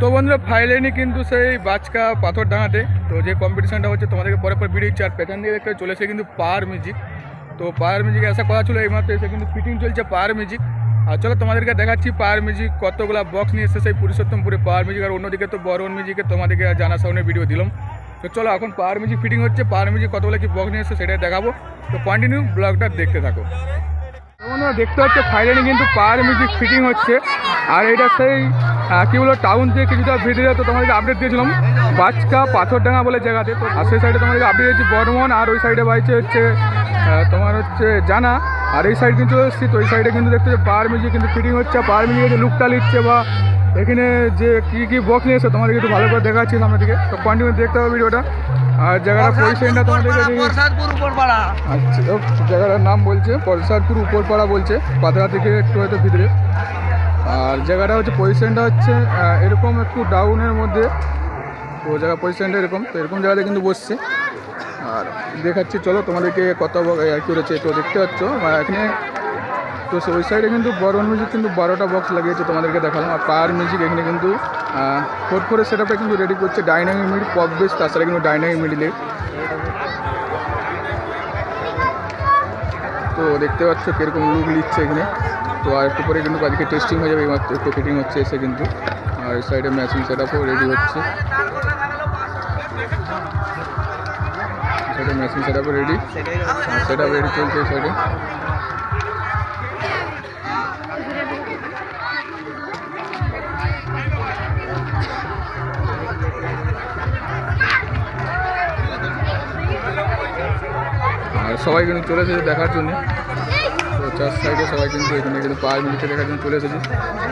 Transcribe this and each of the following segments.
তো বন্ধুরা ফাইলেনি কিন্তু সেই বাচকা পাথর ডাঙাতে, তো যে কম্পিটিশনটা হচ্ছে, তোমাদেরকে পরে পরে ভিডিও চার প্যাটার্ন দিয়ে দেখতে চলেছে কিন্তু পাওয়ার মিউজিক তো পাওয়ার মিউজিকে আসা কথা ছিল এইমাত্র এসে কিন্তু ফিটিং চলছে পাওয়ার মিউজিক আর চলো তোমাদেরকে দেখাচ্ছি পাওয়ার মিউজিক কতগুলো বক্স নিয়ে এসেছে সেই পুরুষোত্তমপুরে পাওয়ার মিউজিক আর অন্যদিকে তো বরণ মিউজিকে তোমাদেরকে জানা সাউনের ভিডিও দিলাম। তো চলো এখন পাওয়ার মিউজিক ফিটিং হচ্ছে পাওয়ার মিউজিক কতগুলো কি বক্স নিয়ে এসেছে সেটাই দেখাবো। তো কন্টিনিউ ব্লগটা দেখতে থাকো। বন্ধুরা, দেখতে হচ্ছে ফাইনালি কিন্তু পাওয়ার মিউজিক ফিটিং হচ্ছে। আর এটা সেই কি বলো টাউন থেকে কিছুটা ভিতরে তো তোমাদেরকে আপডেট দিয়েছিলাম। বাচকা পাথরডাঙ্গা বলে জায়গাতে তো আর সেই সাইডে তোমাদেরকে আপডেট দিয়েছি বর্ধমান আর ওই সাইডে বাইছে হচ্ছে তোমার হচ্ছে জানা আর এই সাইড কিন্তু এসেছি তো ওই সাইডে কিন্তু দেখতে পাওয়ার মিউজিক কিন্তু ফিটিং হচ্ছে পাওয়ার মিউজিকের যে লুকটা লিখছে বা এখানে যে কী কী বক্স নিয়েছে তোমাদেরকে একটু ভালো করে দেখাচ্ছি আমাদেরকে তো কন্টিনিউ দেখতে হবে ভিডিওটা। আর জায়গাটা পজিশনটা তোমাদেরকে আচ্ছা জায়গাটার নাম বলছে পলসারপুর উপরপাড়া বলছে পাতলা থেকে একটু হয়তো ভিতরে। আর জায়গাটা হচ্ছে পজিশনটা হচ্ছে এরকম একটু ডাউনের মধ্যে। তো জায়গা পজিশনটা এরকম, তো এরকম জায়গাতে কিন্তু বসছে। আর দেখাচ্ছি, চলো তোমাদেরকে কত করেছে তো দেখতে পাচ্ছ এখানে তো ওই সাইডে কিন্তু বড় মিউজিক কিন্তু বারোটা বক্স লাগিয়েছে তোমাদেরকে দেখালাম। আর পার মিউজিক এখানে কিন্তু ফোর ফোরের সেট কিন্তু রেডি করছে ডাইনামিক মিড পপ বেস তাছাড়া কিন্তু ডাইনামিক মিডিলে তো দেখতে পাচ্ছ কীরকম লুক নিচ্ছে এখানে। তো আর একটু পরে কিন্তু আজকে টেস্টিং হয়ে যাবে এইমাত্র একটু ফিটিং হচ্ছে এসে কিন্তু। আর সাইডে ম্যাচিং সেট আপও রেডি হচ্ছে। সাইডে ম্যাচিং সেট আপও রেডি সেট আপ রেডি চলছে সাইডে সবাই কিন্তু চলে এসেছে দেখার জন্য। চার সাইডে সবাই কিন্তু এখানে কিন্তু পাঁচ মিনিটে দেখার জন্য চলে এসেছে।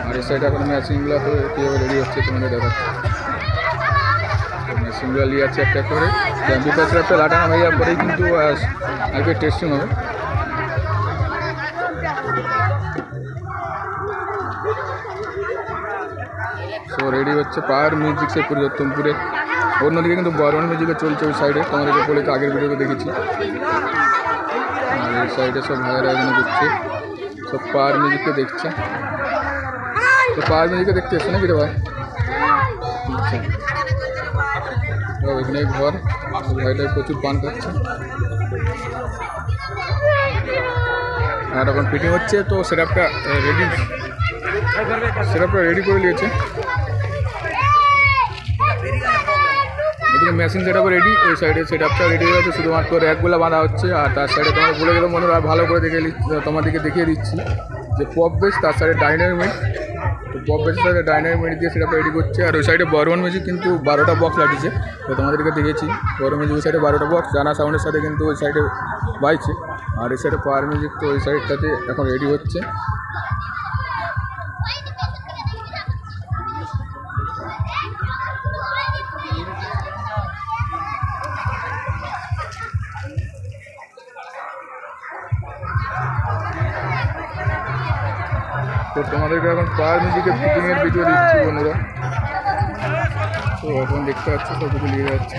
আর এই সাইডে এখন ম্যাচিংগুলো তো কীভাবে রেডি হচ্ছে তোমাদের দেখাচ্ছে ম্যাচিংগুলো নিয়ে যাচ্ছে একটা করে দুটো একটা লাটানো হয়ে যাওয়ার পরেই কিন্তু আজকে টেস্টিং হবে। সো রেডি হচ্ছে পাওয়ার মিউজিক সে পরিবর্তনপুরে অন্যদিকে কিন্তু বরণ মিউজিকে চলছে ওই সাইডে তোমাদেরকে বলে তো আগের ভিডিওতে দেখেছি। আর এই সাইডে সব ভাইয়েরা এখানে দেখছে সব পাওয়ার মিউজিককে দেখছে। তো পাওয়ার মিউজিকে দেখতে এসছো নাকি রে ভাই? আচ্ছা। এখানে ঘর। ভাইটা প্রচুর পান খাচ্ছে। আর এখন ফিটিং হচ্ছে তো সেটআপটা রেডি সেটআপটা রেডি করে নিয়েছে। এদিকে মেশিন সেট রেডি এই সাইডে সেট আপটা রেডি হয়ে গেছে। শুধুমাত্র র্যাকগুলো বাঁধা হচ্ছে, আর তার সাইডে তোমার বলে গেলাম মনে হয় ভালো করে দেখে তোমাদেরকে দেখিয়ে দিচ্ছি। যে পপ বেস তার সাইডে ডাইনামিক তো পপ বেসের সাইডে ডাইনামিক দিয়ে সেটা রেডি করছে। আর ওই সাইডে বর্মন মিউজিক কিন্তু বারোটা বক্স লাগিয়েছে। তো তোমাদেরকে দেখেছি বড় মিউজিক ওই সাইডে বারোটা বক্স জানা সাউন্ডের সাথে কিন্তু ওই সাইডে বাইছে। আর এই সাইডে পাওয়ার মিউজিক তো ওই সাইডটাতে এখন রেডি হচ্ছে। তো তোমাদেরকে এখন পাওয়ার মিউজিকের ফিটিংয়ের ভিডিও দিচ্ছি বন্ধুরা। তো এখন দেখতে পাচ্ছি সব কিছু নিয়ে যাচ্ছে।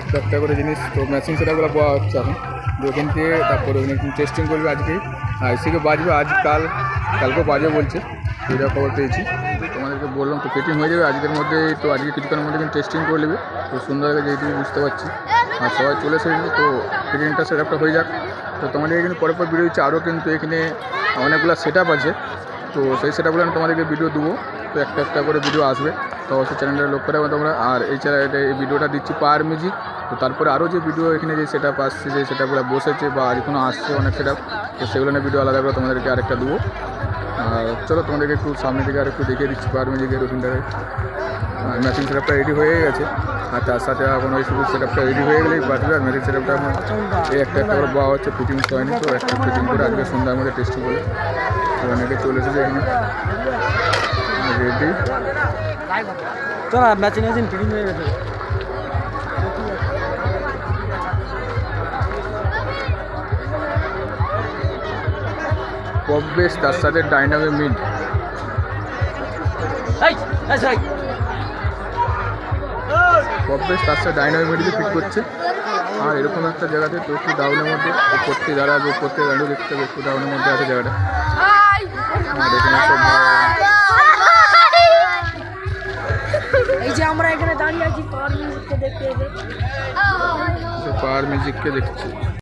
একটা একটা করে জিনিস, তো ম্যাচিং সেটাগুলো পাওয়া হচ্ছে এখন। ওখান থেকে তারপরে ওখানে টেস্টিং করবে আজকে। আইসিকে বাজবে আজ, কাল, কালকেও বাজবে বলছে। এটা খবর পেয়েছি। তোমাদেরকে বললাম, তো ফিটিং হয়ে যাবে আজকের মধ্যে, তো আজকে কিছুক্ষণের মধ্যে কিন্তু টেস্টিং করে নেবে। তো সুন্দর লাগে যেহেতু বুঝতে পারছি। আর সবাই চলে এসেছে, তো ফিটিংটা সেট আপটা হয়ে যাক। তো তোমাদের কিন্তু পরে পর ভিডিও দিচ্ছে। আরও কিন্তু এখানে অনেকগুলো সেট আছে। তো সেই সেট আপগুলো আমি তোমাদেরকে ভিডিও দেবো। তো একটা একটা করে ভিডিও আসবে। তো অবশ্যই চ্যানেলটা লক্ষ্য রাখবে তোমরা। আর এই চ্যানেলটা এই ভিডিওটা দিচ্ছি পাওয়ার মিউজিক তো তারপরে আরও যে ভিডিও এখানে যে সেট আসছে, যে সেট আপগুলো বসেছে বা কোনো আসছে অনেক সেট তো সেগুলো নিয়ে ভিডিও আলাদা করে তোমাদেরকে আরেকটা দেবো। আর চলো তোমাদেরকে একটু সামনে থেকে আর একটু দেখিয়ে দিচ্ছি পাওয়ার মিউজিকের রুটিনটাকে ম্যাচিং সেট আপটা রেডি হয়ে গেছে। আর তার সাথে এখন ওই শুধু সেট আপটা রেডি হয়ে গেলেই বাঁচবে আর ম্যাচিং সেট আপটা আমার এই একটা একটা করে পাওয়া হচ্ছে ফিটিং হয়নি। তো একটা ফিটিং করে আজকে সন্ধ্যার মধ্যে টেস্ট করে তো অনেকে চলে এসেছে এখানে। রেডি তো না ম্যাচিং ম্যাচিং ফিটিং হয়ে গেছে। পপ বেস তার সাথে ডাইনামিক মিড এই এই পপ বেস তার সাথে ডাইনামিক মিডিতে ফিট করছে। আর এরকম একটা জায়গাতে তো একটু ডাউনের মধ্যে উপর থেকে যারা আসবে দাঁড়িয়ে দেখতে হবে একটু ডাউনের মধ্যে আছে জায়গাটা। আর এই যে আমরা এখানে দাঁড়িয়ে আছি পাওয়ার মিউজিককে দেখতে এসে পাওয়ার মিউজিককে দেখছি